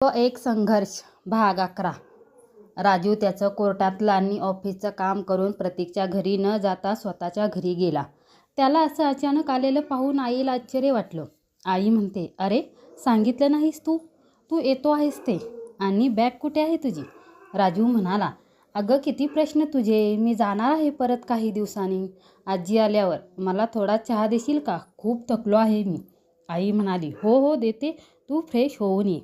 तो एक संघर्ष भाग अकरा. राजू त्याचं कोर्टातलं आणि ऑफिसचं काम करून प्रतीकच्या घरी न जाता स्वतःच्या घरी गेला. त्याला असं अचानक आलेलं पाहून आईला आश्चर्य वाटलं. आई म्हणते अरे सांगितलं नाहीस तू? तू येतो आहेस ते. आणि बॅग कुठे आहे तुझी? राजू म्हणाला अगं किती प्रश्न तुझे. मी जाणार आहे परत काही दिवसांनी. आजी आल्यावर मला थोडा चहा देशील का? खूप थकलो आहे मी. आई म्हणाली हो हो देते. तू फ्रेश होऊन ये.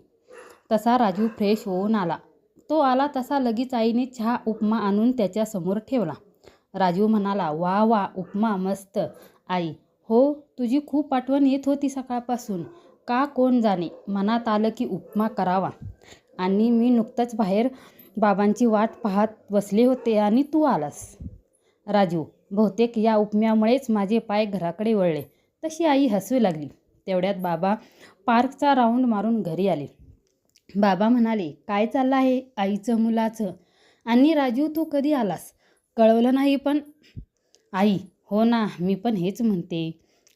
तसा राजू फ्रेश होऊन आला. तो आला तसा लगेच आईने चहा उपमा आणून त्याच्यासमोर ठेवला. राजू म्हणाला वा वा उपमा मस्त. आई हो तुझी खूप आठवण येत होती सकाळपासून. का कोण जाणे? मनात आलं की उपमा करावा. आणि मी नुकतंच बाहेर बाबांची वाट पाहत बसले होते आणि तू आलास. राजू बहुतेक या उपम्यामुळेच माझे पाय घराकडे वळले. तशी आई हसू लागली. तेवढ्यात बाबा पार्कचा राऊंड मारून घरी आले. बाबा म्हणाले काय चाललं आहे आईचं मुलाचं? आणि राजू तू कधी आलास? कळवलं नाही पण आई हो ना मी पण हेच म्हणते.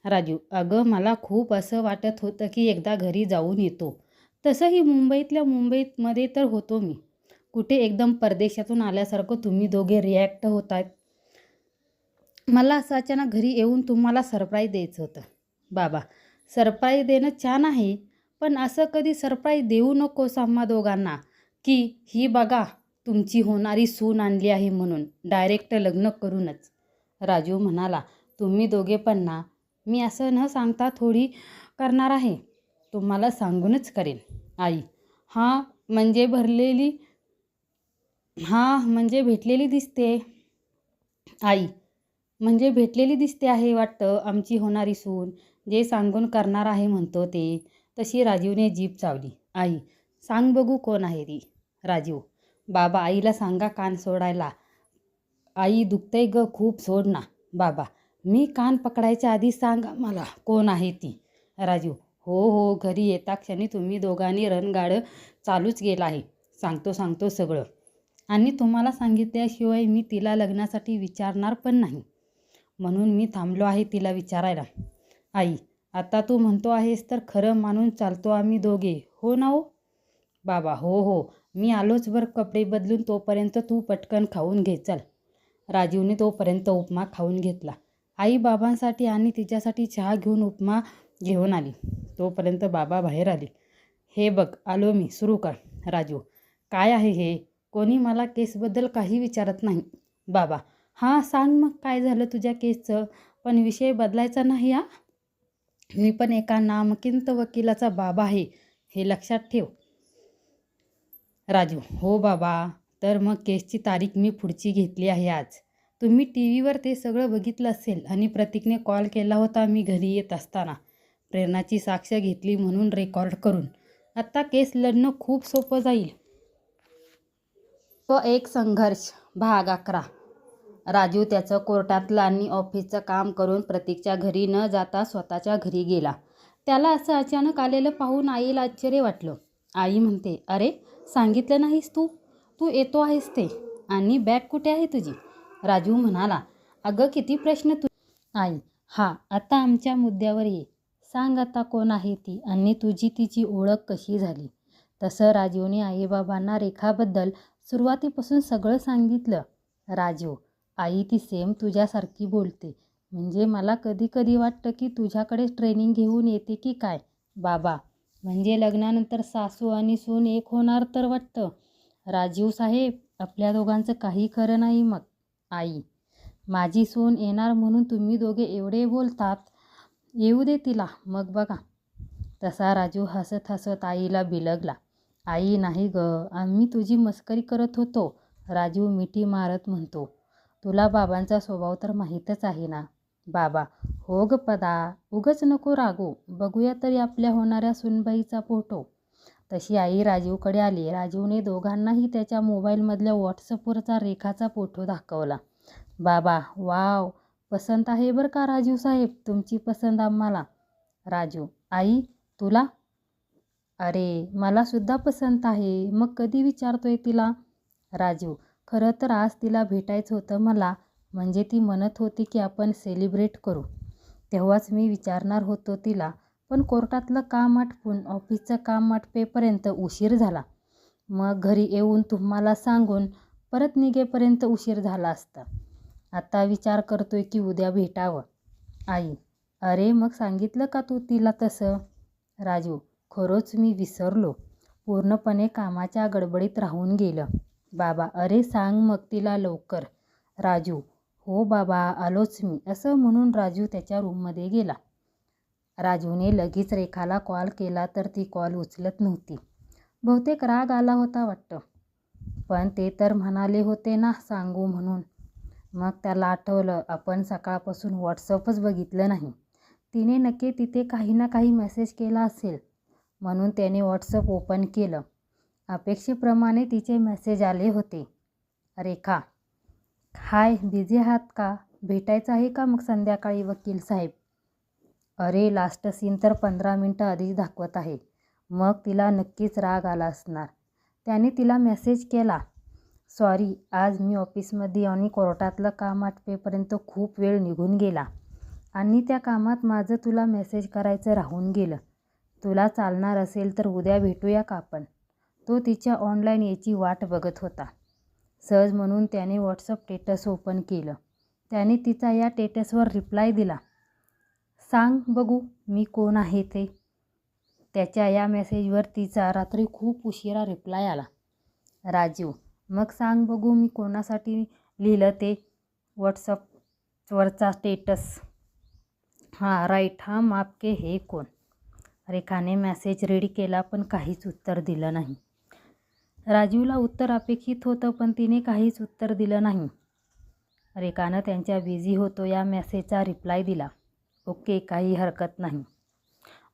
राजू अगं मला खूप असं वाटत होतं की एकदा घरी जाऊन येतो. तसंही मुंबईतल्या मुंबईतमध्ये तर होतो मी. कुठे एकदम परदेशातून आल्यासारखं तुम्ही दोघे रिॲक्ट होत आहेत मला असं अचानक घरी येऊन तुम्हाला सरप्राईज द्यायचं होतं. बाबा सरप्राईज देणं छान आहे. पण असं कधी सरप्राईज देऊ नकोस आम्हा दोघांना की ही बघा तुमची होणारी सून आणली आहे म्हणून. डायरेक्ट लग्न करूनच. राजू म्हणाला तुम्ही दोघे पण ना मी असं न सांगता थोडी करणार आहे. तुम्हाला सांगूनच करेन आई. हां म्हणजे भरलेली हां म्हणजे भेटलेली दिसते. आई म्हणजे भेटलेली दिसते आहे वाटतं आमची होणारी सून. जे सांगून करणार आहे म्हणतो ते. तशी राजीवने जीप चावली. आई सांग बघू कोण आहे ती. राजीव बाबा आईला सांगा कान सोडायला. आई दुखतंय ग खूप सोड ना बाबा मी कान पकडायच्या आधी सांगा मला कोण आहे ती. राजीव हो हो घरी येता क्षणी तुम्ही दोघांनी रणगाडं चालूच गेला आहे. सांगतो सांगतो सगळं. आणि तुम्हाला सांगितल्याशिवाय मी तिला लग्नासाठी विचारणार पण नाही. म्हणून मी थांबलो आहे तिला विचारायला. आई आता तू म्हणतो आहेस तर खरं मानून चालतो आम्ही दोघे. हो ना हो बाबा हो हो. मी आलोच बरं कपडे बदलून तोपर्यंत तू पटकन खाऊन घे. चल. राजीवने तोपर्यंत उपमा खाऊन घेतला. आई बाबांसाठी आणि तिच्यासाठी चहा घेऊन उपमा घेऊन आली. तोपर्यंत बाबा बाहेर आले. हे बघ आलो मी. सुरू कर. राजू काय आहे हे? कोणी मला केसबद्दल काही विचारत नाही. बाबा हां सांग मग काय झालं तुझ्या केसचं? पण विषय बदलायचा नाही हा? मी पण एका नामकिंत वकिलाचा बाबा आहे हे लक्षात ठेव. राजू हो बाबा तर मग केसची तारीख मी पुढची घेतली आहे आज. तुम्ही टी व्हीवर ते सगळं बघितलं असेल आणि प्रतीकने कॉल केला होता मी घरी येत असताना. प्रेरणाची साक्ष घेतली म्हणून रेकॉर्ड करून. आत्ता केस लढणं खूप सोपं जाईल. तो एक संघर्ष भाग अकरा. राजू त्याचं कोर्टातलं आणि ऑफिसचं काम करून प्रतीकच्या घरी न जाता स्वतःच्या घरी गेला. त्याला असं अचानक आलेलं पाहून आईला आश्चर्य वाटलं. आई म्हणते अरे सांगितलं नाहीस तू? तू येतो आहेस ते. आणि बॅग कुठे आहे तुझी? राजू म्हणाला अगं किती प्रश्न तू आई हा आता आमच्या मुद्द्यावर ये. सांग आता कोण आहे ती आणि तुझी तिची ओळख कशी झाली? तसं राजीवने आईबाबांना रेखाबद्दल सुरुवातीपासून सगळं सांगितलं. राजीव आई ती सेम तुझ्यासारखी बोलते. म्हणजे मला कधी कधी वाटतं की तुझ्याकडेच ट्रेनिंग घेऊन येते की काय? बाबा म्हणजे लग्नानंतर सासू आणि सून एक होणार तर वाटतं. राजीव साहेब आपल्या दोघांचं काही खरं नाही मग. आई माझी सून येणार म्हणून तुम्ही दोघे एवढे बोलतात. येऊ दे तिला मग बघा. तसा राजू हसत हसत आईला बिलगला. आई नाही ग आम्ही तुझी मस्करी करत होतो. राजू मिठी मारत म्हणतो. तुला बाबांचा स्वभाव तर माहीतच आहे ना. बाबा हो ग पदा उगच नको रागू. बघूया तरी आपल्या होणाऱ्या सुनबाईचा फोटो. तशी आई राजीवकडे आली. राजीवने दोघांनाही त्याच्या मोबाईलमधल्या व्हॉट्सअपवरचा रेखाचा फोटो दाखवला. बाबा वाव! पसंत आहे बरं का राजीव साहेब? तुमची पसंत आम्हाला. राजू आई तुला? अरे मला सुद्धा पसंत आहे. मग कधी विचारतोय तिला? राजू खरं तर आज तिला भेटायचं होतं मला. म्हणजे ती म्हणत होती की आपण सेलिब्रेट करू. तेव्हाच मी विचारणार होतो तिला. पण कोर्टातलं काम आटपून ऑफिसचं काम आटपेपर्यंत उशीर झाला. मग घरी येऊन तुम्हाला सांगून परत निघेपर्यंत उशीर झाला असता. आता विचार करतोय की उद्या भेटावं. आई अरे मग सांगितलं का तू तिला तसं? राजू खरोच मी विसरलो. पूर्णपणे कामाच्या गडबडीत राहून गेलं. बाबा अरे सांग मग तिला लवकर. राजू हो बाबा आलोच मी असं म्हणून राजू त्याच्या रूममध्ये गेला. राजूने लगेच रेखाला कॉल केला तर ती कॉल उचलत नव्हती. बहुतेक राग आला होता वाटतं. पण ते तर म्हणाले होते ना सांगू म्हणून. मग त्याला आठवलं आपण सकाळपासून व्हॉट्सअपच बघितलं नाही. तिने नक्की तिथे काही ना काही मेसेज केला असेल. म्हणून त्याने व्हॉट्सअप ओपन केलं. अपेक्षेप्रमाणे तिचे मेसेज आले होते. रेखा हाय बिझी आहात का? भेटायचं आहे का मग संध्याकाळी वकील साहेब? अरे लास्ट सीन तर पंधरा मिनटं आधीच दाखवत आहे. मग तिला नक्कीच राग आला असणार. त्याने तिला मेसेज केला. सॉरी आज मी ऑफिसमध्ये आणि कोर्टातलं काम आटपेपर्यंत खूप वेळ निघून गेला आणि त्या कामात माझं तुला मेसेज करायचं राहून गेलं. तुला चालणार असेल तर उद्या भेटूया का आपण? तो तिच्या ऑनलाईन याची वाट बघत होता. सहज म्हणून त्याने व्हॉट्सअप टेटस ओपन केलं. त्याने तिचा या टेटसवर रिप्लाय दिला. सांग बघू मी कोण आहे ते? त्याच्या या मेसेजवर तिचा रात्री खूप उशिरा रिप्लाय आला. राजीव मग सांग बघू मी कोणासाठी लिहिलं ते व्हॉट्सअपवरचा स्टेटस हां राईट हां मापके हे कोण? रेखाने मॅसेज रेडी केला पण काहीच उत्तर दिलं नाही. राजीवला उत्तर अपेक्षित होतं पण तिने काहीच उत्तर दिलं नाही. रेखानं त्यांच्या बिझी होतो या मेसेजचा रिप्लाय दिला. ओके काही हरकत नाही.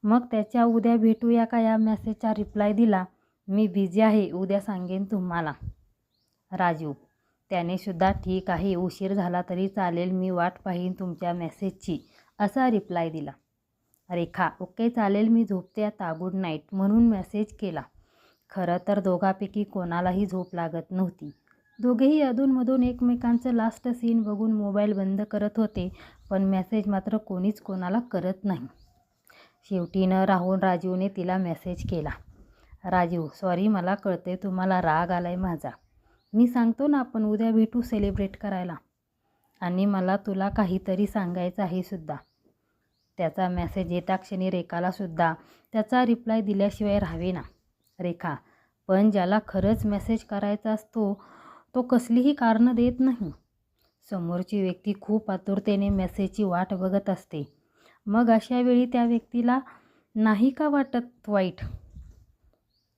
मग त्याच्या उद्या भेटूया का या मेसेजचा रिप्लाय दिला? मी बिझी आहे उद्या सांगेन तुम्हाला. राजू त्याने सुद्धा ठीक आहे उशीर झाला तरी चालेल मी वाट पाहीन तुमच्या मेसेजची असा रिप्लाय दिला. रेखा ओके चालेल मी झोपते आता गुड नाईट म्हणून मेसेज केला. खरं तर दोघापैकी कोणालाही झोप लागत नव्हती. दोघेही अधूनमधून एकमेकांचं लास्ट सीन बघून मोबाईल बंद करत होते पण मेसेज मात्र कोणीच कोणाला करत नाही. शेवटी न राहून राजीवने तिला मेसेज केला. राजीव सॉरी मला कळते तुम्हाला राग आला आहे माझा. मी सांगतो ना आपण उद्या भेटू सेलिब्रेट करायला. आणि मला तुला काहीतरी सांगायचं आहे सुद्धा. त्याचा मेसेज येता क्षणी रेखालासुद्धा त्याचा रिप्लाय दिल्याशिवाय राहावे ना. रेखा. पण ज्याला खरंच मेसेज करायचा असतो तो कसलीही कारणं देत नाही. समोरची व्यक्ती खूप आतुरतेने मेसेजची वाट बघत असते. मग अशा वेळी त्या व्यक्तीला नाही का वाटत वाईट?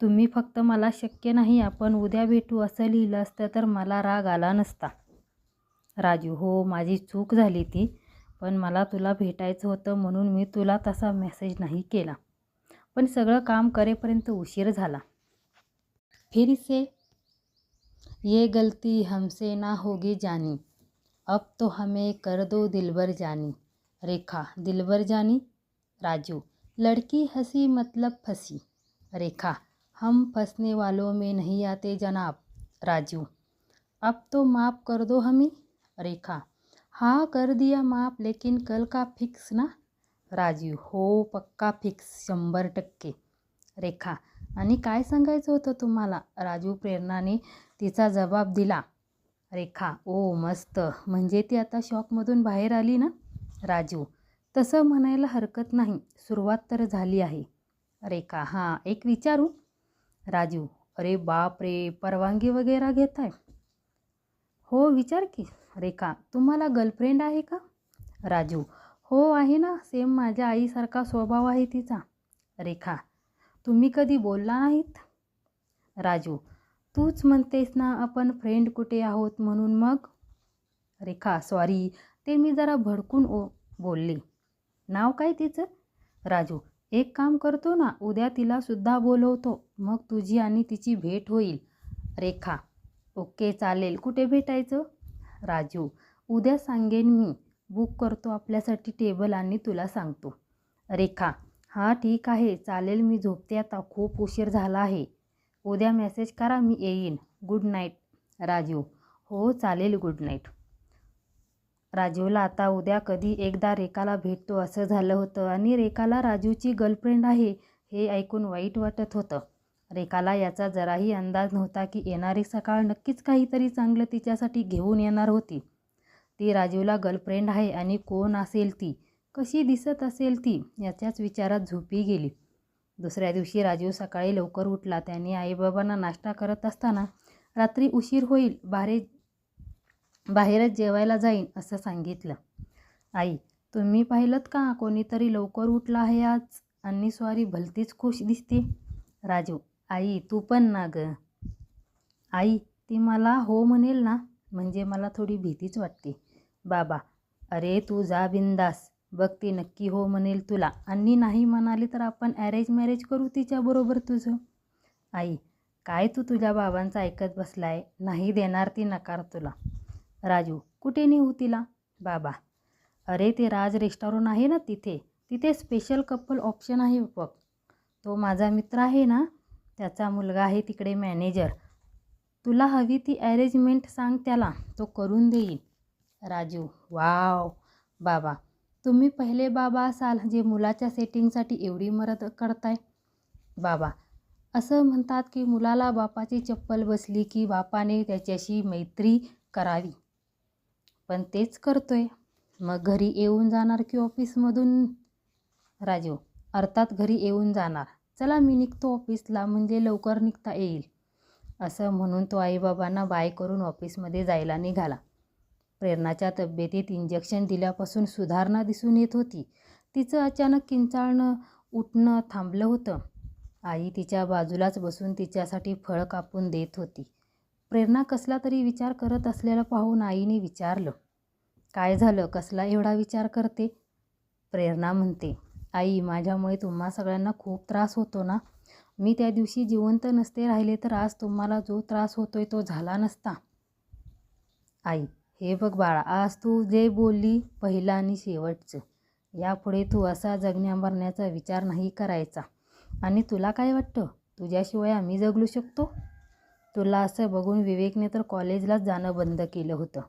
तुम्ही फक्त मला शक्य नाही आपण उद्या भेटू असं लिहिलं असतं तर मला राग आला नसता. राजू हो माझी चूक झाली ती पण मला तुला भेटायचं होतं म्हणून मी तुला तसा मेसेज नाही केला. सगळं काम करेपर्यंत उशीर झाला. फिर से, ये गलती हमसे ना होगी जानी। अब तो हमें कर दो दिलबर जानी। रेखा, दिलबर जानी? राजू, लड़की हँसी मतलब फंसी। रेखा, हम फंसने वालों में नहीं आते जनाब। राजू, अब तो माफ़ कर दो हमें? रेखा हाँ कर दिया माफ़, लेकिन कल का फिक्स ना? राजू हो पक्का फिक्स शंभर टक्के. रेखा आणि काय सांगायचं होतं तुम्हाला? राजू प्रेरणाने तिचा जबाब दिला. रेखा ओ मस्त. म्हणजे ती आता शॉकमधून बाहेर आली ना? राजू तसं म्हणायला हरकत नाही. सुरुवात तर झाली आहे. रेखा हां एक विचारू? राजू अरे बाप रे परवानगी वगैरे घेत आहे हो विचार की. रेखा तुम्हाला गर्लफ्रेंड आहे का? राजू हो आहे ना. सेम माझ्या आईसारखा स्वभाव आहे तिचा. रेखा तुम्ही कधी बोलला नाहीत? राजू तूच म्हणतेस ना आपण फ्रेंड कुठे आहोत म्हणून मग? रेखा सॉरी ते मी जरा भडकून ओ बोलले. नाव काय तिचं? राजू एक काम करतो ना उद्या तिलासुद्धा बोलवतो. मग तुझी आणि तिची भेट होईल. रेखा ओके चालेल. कुठे भेटायचं? राजू उद्या सांगेन मी. बुक करतो आपल्यासाठी टेबल आणि तुला सांगतो. रेखा हां ठीक आहे चालेल मी झोपते आता खूप उशीर झाला आहे. उद्या मेसेज करा मी येईन. गुड नाईट राजू हो चालेल गुड नाईट राजीवला आता उद्या कधी एकदा रेखाला भेटतो असं झालं होतं. आणि रेखाला राजूची गर्लफ्रेंड आहे हे ऐकून वाईट वाटत होतं. रेखाला याचा जराही अंदाज नव्हता की येणारी सकाळ नक्कीच काहीतरी चांगलं तिच्यासाठी घेऊन येणार होती. ती राजीवला गर्लफ्रेंड आहे आणि कोण असेल ती? कशी दिसत असेल ती? याच्याच विचारात झोपी गेली. दुसऱ्या दिवशी राजीव सकाळी लवकर उठला. त्याने आईबाबांना नाश्ता करत असताना रात्री उशीर होईल बारे बाहेरच जेवायला जाईन असं सांगितलं. आई तुम्ही पाहिलं का कोणीतरी लवकर उठला आहे आज? आणि स्वारी भलतीच खुश दिसते. राजू आई तू पण ना ग. आई ती मला हो म्हणेल ना? म्हणजे मला थोडी भीतीच वाटते. बाबा अरे तू जा बिंदास बघ ती नक्की हो म्हणेल तुला. आणि नाही म्हणाली तर आपण ॲरेंज मॅरेज करू तिच्याबरोबर तुझं. आई काय तू तुझ्या बाबांचं ऐकत बसलाय? नाही देणार ती नकार तुला. राजू कुठे नेऊ तिला? बाबा अरे ते राज रेस्टॉरंट आहे ना तिथे. तिथे स्पेशल कपल ऑप्शन आहे बघ. तो माझा मित्र आहे ना त्याचा मुलगा आहे तिकडे मॅनेजर तुला हवी ती अरेंजमेंट सांग त्याला. तो करून देईल. राजू वाव. बाबा तुम्ही पहिले बाबा असाल जे मुलाच्या सेटिंगसाठी एवढी मदत करताय? बाबा असं म्हणतात की मुलाला बापाची चप्पल बसली की बापाने त्याच्याशी मैत्री करावी. पण तेच करतोय. मग घरी येऊन जाणार की ऑफिसमधून? राजू अर्थात घरी येऊन जाणार. चला मी निघतो ऑफिसला म्हणजे लवकर निघता येईल. असं म्हणून तो आईबाबांना बाय करून ऑफिसमध्ये जायला निघाला. प्रेरणाच्या तब्येतीत इंजेक्शन दिल्यापासून सुधारणा दिसून येत होती. तिचं अचानक किंचाळणं उठणं थांबलं होतं. आई तिच्या बाजूलाच बसून तिच्यासाठी फळ कापून देत होती. प्रेरणा कसला तरी विचार करत असलेलं पाहून आईने विचारलं काय झालं? कसला एवढा विचार करते? प्रेरणा म्हणते आई माझ्यामुळे तुम्हा सगळ्यांना खूप त्रास होतो ना? मी त्या दिवशी जिवंत नसते राहिले तर आज तुम्हाला जो त्रास होतोय तो झाला नसता. आई हे बघ बाळा आज तू जे बोलली पहिलं आणि शेवटचं यापुढे तू असा जगण्या मरण्याचा विचार नाही करायचा. आणि तुला काय वाटतं? तुझ्याशिवाय आम्ही जगलू शकतो? तुला असं बघून विवेकने तर कॉलेजलाच जाणं बंद केलं होतं.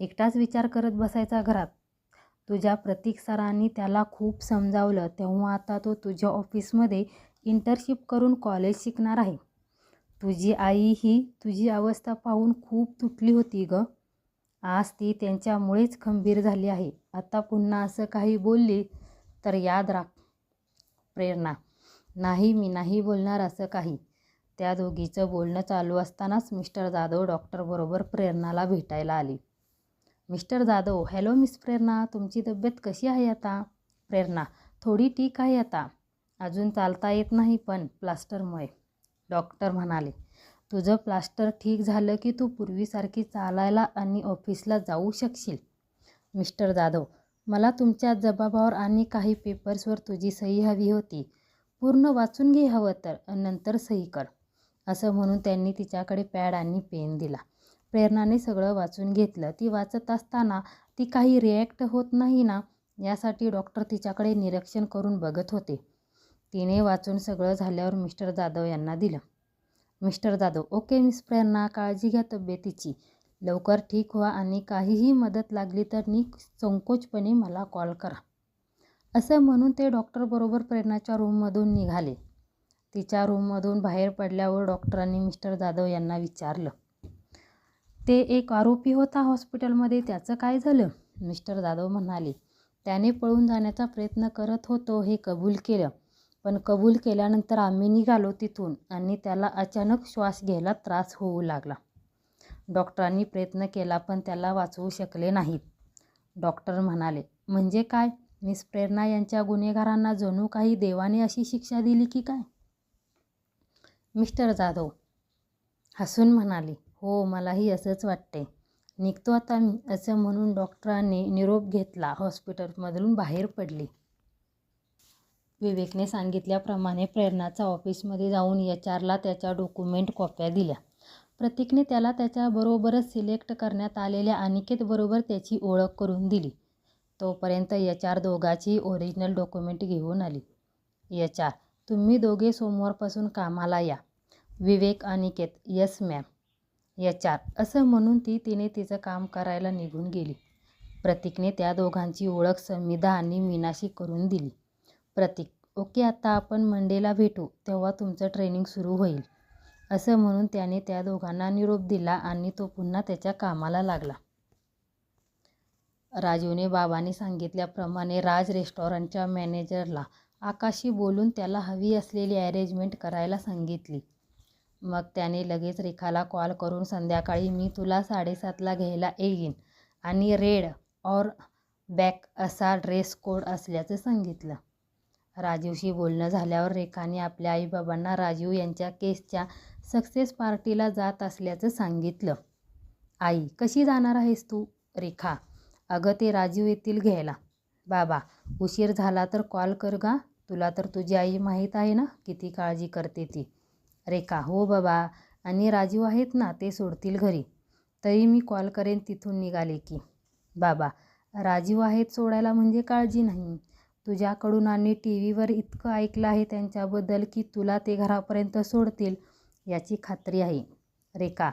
एकटाच विचार करत बसायचा घरात. तुझ्या प्रतीक सरांनी त्याला खूप समजावलं तेव्हा आता तो तुझ्या ऑफिसमध्ये इंटर्नशिप करून कॉलेज शिकणार आहे. तुझी आई ही तुझी अवस्था पाहून खूप तुटली होती ग. आज ती त्यांच्यामुळेच खंबीर झाली आहे. आता पुन्हा असं काही बोलली तर याद राख प्रेरणा. नाही मी नाही बोलणार असं काही. त्या दोघीचं बोलणं चालू असतानाच मिस्टर जाधव डॉक्टरबरोबर प्रेरणाला भेटायला आले. Mister Jadhav hello miss Prerna तुमची तब्येत कशी आहे आता? प्रेरणा थोडी ठीक आहे आता. अजून चालता येत नाही पण प्लास्टरमुळे. डॉक्टर म्हणाले. तुझं प्लास्टर ठीक झालं की तू पूर्वीसारखी चालायला आणि ऑफिसला जाऊ शकशील. मिस्टर जाधव मला तुमच्या जबाबावर आणि काही पेपर्सवर तुझी सही हवी होती. पूर्ण वाचून घे हवं तर नंतर सही कर. असं म्हणून त्यांनी तिच्याकडे पॅड आणि पेन दिला. प्रेरणाने सगळं वाचून घेतलं. ती वाचत असताना ती काही रिॲक्ट होत नाही ना यासाठी डॉक्टर तिच्याकडे निरीक्षण करून बघत होते. तिने वाचून सगळं झाल्यावर मिस्टर जाधव यांना दिलं. Mister Jadhav. Okay miss Prerna काळजी घ्या तब्येतीची. लवकर ठीक व्हा आणि काहीही मदत लागली तर नी संकोचपणे मला कॉल करा. असं म्हणून ते डॉक्टरबरोबर प्रेरणाच्या रूममधून निघाले. तिच्या रूममधून बाहेर पडल्यावर डॉक्टरांनी मिस्टर जाधव यांना विचारलं ते एक आरोपी होता हॉस्पिटलमध्ये त्याचं काय झालं? मिस्टर जाधव म्हणाले त्याने पळून जाण्याचा प्रयत्न करत होतो हे कबूल केलं. पण कबूल केल्यानंतर आम्ही निघालो तिथून आणि त्याला अचानक श्वास घ्यायला त्रास होऊ लागला. डॉक्टरांनी प्रयत्न केला पण त्याला वाचवू शकले नाहीत. डॉक्टर म्हणाले म्हणजे काय? मिस प्रेरणा यांच्या गुन्हेगारांना जणू काही देवाने अशी शिक्षा दिली की काय? मिस्टर जाधव हसून म्हणाले हो मलाही असंच वाटते. निघतो आता मी असं म्हणून डॉक्टरांनी निरोप घेतला. हॉस्पिटलमधून बाहेर पडली. विवेकने सांगितल्याप्रमाणे प्रेरणाचा ऑफिसमध्ये जाऊन एच आरला त्याच्या डॉक्युमेंट कॉप्या दिल्या. प्रतीकने त्याला त्याच्याबरोबरच सिलेक्ट करण्यात आलेल्या अनिकेतबरोबर त्याची ओळख करून दिली. तोपर्यंत एच आर दोघाची ओरिजिनल डॉक्युमेंट घेऊन आली. एच आर तुम्ही दोघे सोमवारपासून कामाला या. Vivek Aniket yes ma'am. H R असं म्हणून ती तिने तिचं काम करायला निघून गेली. प्रतीकने त्या दोघांची ओळख समिधा आणि मीनाशी करून दिली. प्रतीक. ओके आता आपण मंडेला भेटू तेव्हा तुमचं ट्रेनिंग सुरू होईल. असं म्हणून त्याने त्या दोघांना निरोप दिला आणि तो पुन्हा त्याच्या कामाला लागला. राजूने बाबांनी सांगितल्याप्रमाणे राज रेस्टॉरंटच्या मॅनेजरला आकाशी बोलून त्याला हवी असलेली अरेंजमेंट करायला सांगितली. मग त्याने लगेच रेखाला कॉल करून संध्याकाळी मी तुला साडेसातला घ्यायला येईन आणि रेड ऑर बॅक असा ड्रेस कोड असल्याचं सांगितलं. राजीवशी बोलणं झाल्यावर रेखाने आपल्या आईबाबांना राजीव यांच्या केसच्या सक्सेस पार्टीला जात असल्याचं सांगितलं. आई कशी जाणार आहेस तू? रेखा अगं ते राजीव येतील घ्यायला. बाबा उशीर झाला तर कॉल कर गा. तुला तर तुझी आई माहीत आहे ना किती काळजी करते ती. रेखा हो बाबा आणि राजीव आहेत ना ते सोडतील घरी. तरी मी कॉल करेन तिथून निघाले की. बाबा राजीव आहेत सोडायला म्हणजे काळजी नाही. तुझ्याकडून आणि टी व्हीवर इतकं ऐकलं आहे त्यांच्याबद्दल की तुला ते घरापर्यंत सोडतील याची खात्री आहे. रेखा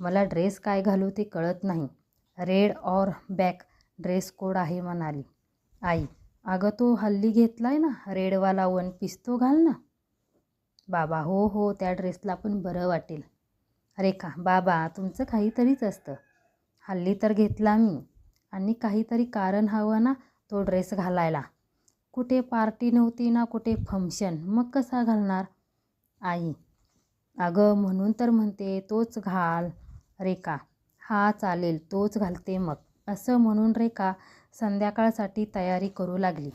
मला ड्रेस काय घालू ते कळत नाही. Red or black dress code आहे म्हणाली. आई अगं तो हल्ली घेतला आहे ना रेडवाला वन पीस तो घाल ना. बाबा हो हो त्या ड्रेसला पण बरं वाटेल. रेखा बाबा तुमचं काहीतरीच असतं. हल्ली तर घेतला मी. आणि काहीतरी कारण हवं ना तो ड्रेस घालायला. कुठे पार्टी नव्हती ना कुठे फंक्शन मग कसा घालणार? आई अगं म्हणून तर म्हणते तोच घाल रेखा. हा चालेल तोच घालते मग असं म्हणून रेखा संध्याकाळसाठी तयारी करू लागली.